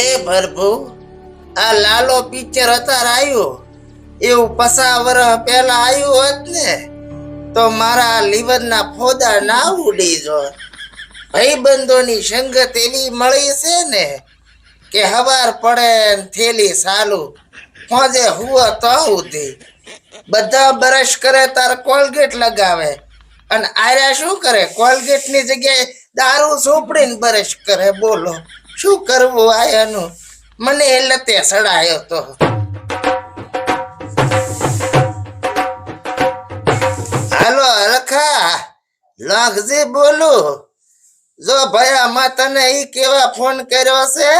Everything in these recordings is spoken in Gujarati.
એ પ્રભુ આ લાલો પિક્ચર અત્યારે આવ્યું એવું પસા વર્ષ પહેલા આવ્યું હોત ને, તો મારા લીવરના ફોદા ના ઉડી જોત. ભાઈબંધોની સંગત એવી મળી છે ને, કે હવાર પડે થેલી સાલું. ફોજે હુવો તો ઉધી બધા બ્રશ કરે તાર કોલગેટ લગાવે. અને આર્યા શું કરે? કોલગેટની જગ્યાએ દારૂ સોપડીને બ્રશ કરે, બોલો. શું કરવું આયાનું મને એટલે તે સડાયો તો. હાલો, રખા, લાગજી બોલું. જો ભયા માં તને ઈ કેવા ફોન કર્યો છે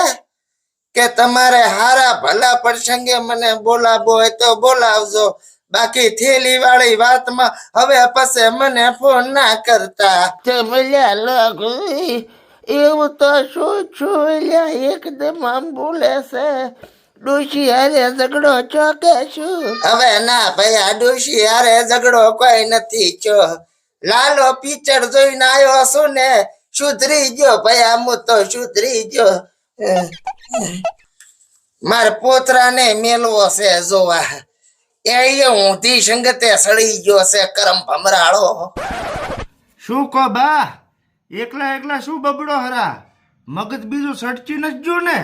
કે તમારે હારા ભલા પ્રસંગે મને બોલાવો હોય તો બોલાવજો. બાકી થેલી વાળી વાતમાં હવે પછી મને ફોન ના કરતા. ચમલ્યા લાગુ એવું તો શું છું લ્યા એકદમ આમ બોલે છે. ડોશી હારે ઝઘડો ચોકે શું? હવે ના ભાઈ આ ડોશી હારે ઝઘડો કોઈ નથી ચો લાલો પિક્ચર જોઈને આવ્યો છું ને સુધરી ગયો ભાઈ આમ તો સુધરી ગયો. મારે પોતરાને મેલવો છે જોવા. એ ઊંધી સંગતે સડી ગયો છે કરમ ભમરાળો. શું કહો બા? એકલા એકલા શું બબડો હરા? મગજ બીજું સડચ્યું નથી જો ને?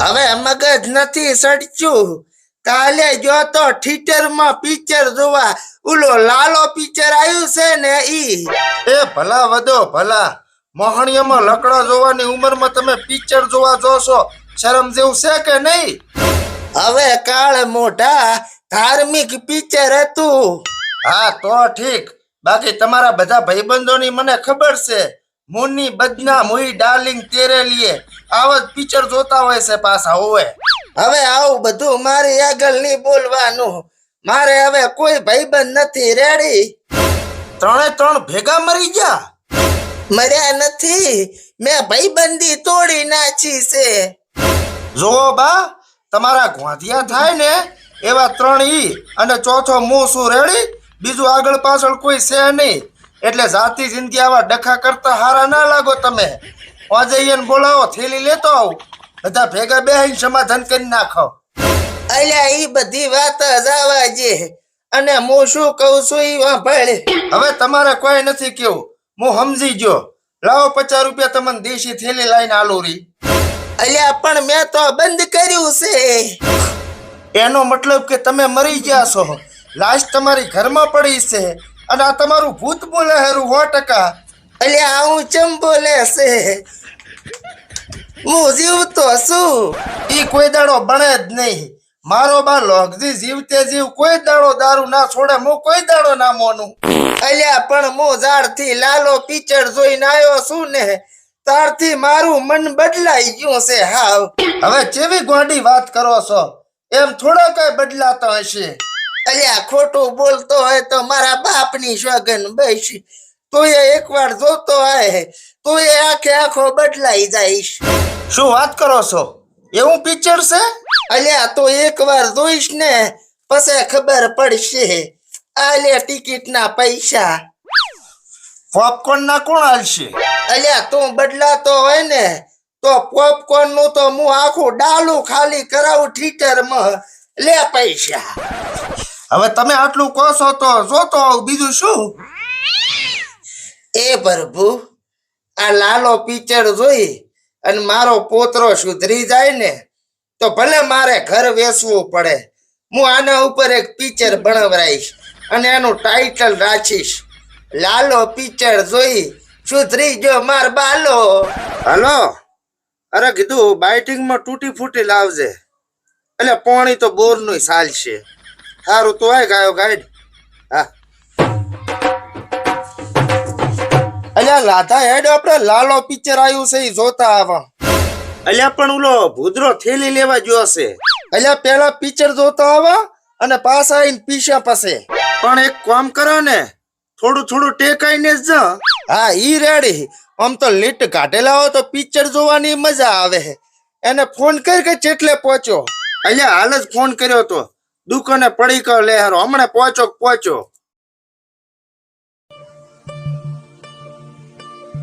હવે મગજ નથી સડચ્યું કાલે જો તો થિયેટરમાં પિક્ચર જોવા ઓલો લાલો પિક્ચર આવ્યું છે ને ઈ. એ ભલા વધો ભલા. મોહણીયામાં લકડા જોવાની ઉંમરમાં તમે પિક્ચર જોવા જોશો. શરમ જેવું છે કે નહીં? હવે કાળ મોઢા ધાર્મિક પિક્ચર હતું. હા તો ઠીક. બાકી તમારા બધા ભાઈબંધોની મને ખબર છે. મુન્ની બદના મુઈ ડાર્લિંગ તેરે લીએ. આવા પિક્ચર જોતા હોય છે પાછા હોવે. હવે આવું બધું મારી આગળ નહીં બોલવાનું. મારે હવે કોઈ ભાઈબંધ નથી, રેડી? ત્રણે ત્રણ ભેગા મરી ગયા? મર્યા નથી. મેં ભાઈબંધી તોડી નાખી છે. જો બા, તમારા ગોંધિયા થાય ને, એવા ત્રણ ઈ અને ચોથો મું શું, રેડી? બીજું આગળ પાછળ કોઈ છે નહીં. એટલે જાતિ જિંદગી આવા ડખા કરતા હારા ના લાગો તમે. અજયને બોલાવો થેલી લેતો આવું. બધા ભેગા બેહીને સમાધાન કરી નાખો. અલ્યા ઈ બધી વાત જ આવા જે અને હું શું કહું છું ઈ વાંભળે. હવે તમારે કોઈ નથી કેવું. હું સમજી ગયો. લાવો પચાસ રૂપિયા તમને દેશી થેલી લઈને આલુ રી અલ્યા પણ મેં તો બંધ કર્યું છે. એનો મતલબ કે તમે મરી ગયા છો. લાશ તમારી ઘરમાં પડી છે. અને આ તમારું ભૂત બોલે હેરું સો ટકા. અલ્યા આવું ચમ બોલે છે? હું જીવતો છું. એ કોઈ દાડો બને જ નહીં. મારો બા લોગજી જીવતે જીવ કોઈ દાડો દારૂ ના છોડે હું કોઈ દાડો ના મોનું. અલ્યા પણ હું ઝાડથી લાલો પિક્ચર જોઈને આવ્યો છું ને તારથી મારું મન બદલાઈ ગયું છે હાવ. હવે જેવી ગોંડી વાત કરો છો એમ થોડો કઈ બદલાતો હશે. અલ્યા ખોટું બોલતો હોય તો મારા બાપની સોગન બેસી. તું એ એકવાર જોતો હોય તું એ આખે આખો બદલાઈ જઈશ. શું વાત કરો છો? એવું પિક્ચર છે? અલ્યા તો એકવાર જોઈશ ને પછી ખબર પડશે. આ લે ટિકિટ ના પૈસા. પોપકોર્ન ના કોણ હાલશે? અલ્યા તું બદલાતો હોય ને તો પોપકોર્નનું તો હું આખું ડાલું ખાલી કરાવું થિયેટરમાં. લે પૈસા. હવે તમે આટલું કહો છો તો જોતો આવું. બીજું શું? એ પ્રભુ આ લાલો પિક્ચર જોઈ અને મારો પોતરો સુધરી જાય ને તો ભલે મારે ઘર વેચવું પડે. હું આના ઉપર એક પિક્ચર બનાવરાઈશ અને એનું ટાઇટલ રાખીશ. લાલો પિક્ચર જોઈ સુધરી ગયો માર બાલો. હલો? અરે કીધું બાઇટિંગમાં તૂટી ફૂટી લાવજે. એટલે પાણી તો બોરનું ચાલશે સારું તો આય ગાયો ગાઈડ. હા. અલ્યા લાધા હેડ આપણે લાલો પિક્ચર આવ્યું છે જોતા આવા. અલ્યા પણ ઓલો ભૂદરો થેલી લેવા ગયો છે અલ્યા પેલા પિક્ચર જોતા આવા અને પાછા આવીને પીસ્યા પાસે. પણ એક કામ કરો ને થોડું થોડું ટેકાઈને જ જા. હા ઈ રેડી. આમ તો લીટ કાઢેલા હો તો પિક્ચર જોવાની મજા આવે. એને ફોન કરી કે ચેટલે પહોંચ્યો? અલ્યા હાલ જ ફોન કર્યો તો. દુકાને પડી કર લે હમણે પહોંચો પહોંચો?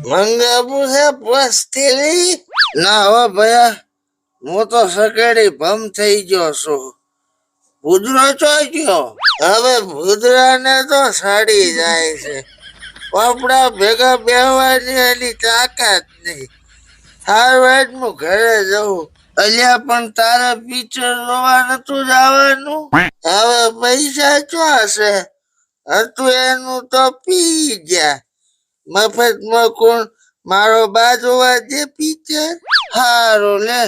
મંગાવું છે પસ્તીલી ના હો ભયા, હું તો સકેડી ભમ થઈ ગયો છું. ભૂદરો ચોક્યો હવે ભૂદરાને તો સાડી જાય છે. આપણા ભેગા બેહવાની એની તાકાત નહીં. હાર વાત હું ઘરે જવું. અલ્યા પણ તારા પિક્ચર જોવા નતું જવાનું? હવે પૈસા ચો હશે? હતું એનું તો પી ગયા. મફતમાં કોણ મારો બા જોવા દે પિક્ચર હારું લે.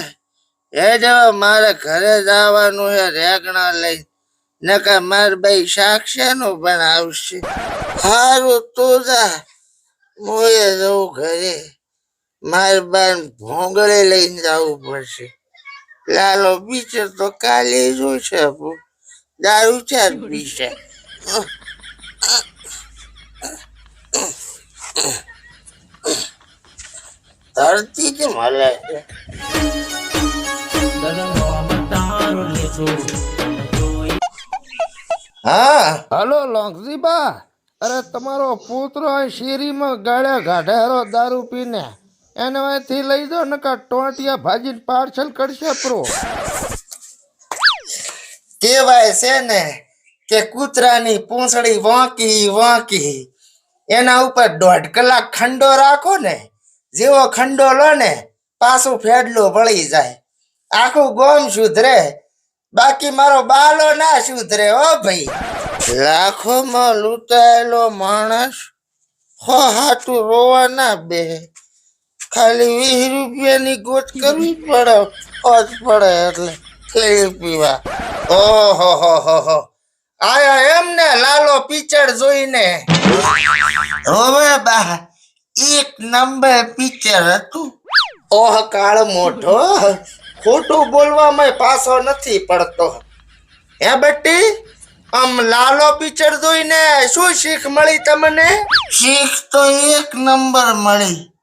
જવા મારે ઘરે જવાનું છે રેગણા લઈ નકા માર ભાઈ પણ આવશે હારું, તું જા. મોએ જવું ઘરે. માર બાન ભોંગળે લઈને જવું પડશે. લાલો પિક્ચર તો કાલે જોશે દારૂ ચાર પીશે. ધરતી જ મળે છે. હા. હલો લોંગજીબા. અરે તમારો પુત્ર શેરીમાં ગાળ્યા ગાઢારો દારૂ પીને. એને અહીંથી લઈ દો નકા ટોટિયા ભાજીને પાર્સલ કરશે પ્રો. કેવાય છે ને કે કૂતરાની પૂંછડી વાંકી વાંકી. એના ઉપર દોઢ કલાક ખંડો રાખો ને, જેવો ખંડો લો ને, પાછું ફેડલું વળી જાય. આખું ગોમ સુધરે. બાકી મારો બાલો ના સુધરે ઓ ભાઈ. લાખોમાં લૂંટાયેલો માણસ હો હાટું રોવા ના બે. ખાલી વીસ રૂપિયાની ગોત કરવી પડે હોજ પડે એટલે લઈ પીવા. ઓહો, હો હો હો. આયા એમ ને લાલો પિક્ચર જોઈને. હવે બા, એક નંબર પિક્ચર હતું. ઓહ, કાળ મોઢો. ખોટું બોલવામાં પાછો નથી પડતો. હે બટ્ટી, આમ લાલો પિક્ચર જોઈને શું શીખ મળી તમને? શીખ તો એક નંબર મળી.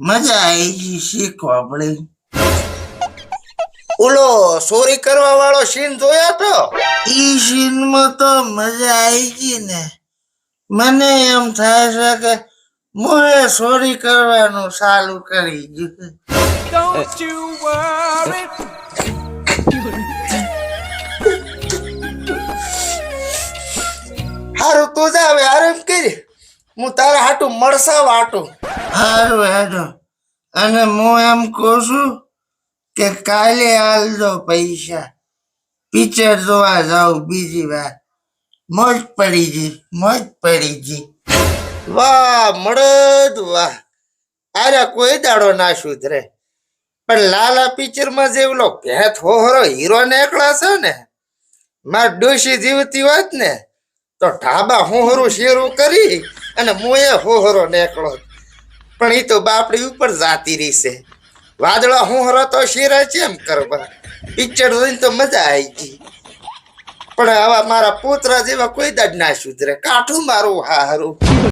મજા આવી ગઈ શીખવા પડી ઓલો ચોરી કરવા વાળો સીન જોયો તો? ઈ સીનમાં તો મજા આવી ગઈ ને. મને એમ થાય છે કે મોએ ચોરી કરવાનું ચાલુ કરી દીધું. હારું તું જાવે આરામ કરી હું તારા હાટું મળસા વાટું હારું હેડો અને હું એમ કહું છું કે કાલે હાલજો પૈસા. પિક્ચર જોવા જાઉં, બીજી વાર. મોજ પડી ગઈ, મોજ પડી ગઈ. વાહ, મળદ, વાહ. અરે કોઈ દાડો ના સુધરે. પણ લાલા પિક્ચરમાં જેવલો ભેત હોહરો, હીરો એકલા છે ને, માર ડોશી જીવતી હોત ને, તો ઢાબા હોહરું શેરું કરી અને મોએ હોહરો નીકળો પણ એ તો બાપડી ઉપર જાતી રહી છે વાદળા હરો તો છે એમ કરવા. પિક્ચર જોઈને તો મજા આવી ગઈ. પણ આવા મારા પોતરા જેવા કોઈ દાડ ના સુધરે. કાઠું મારું હારું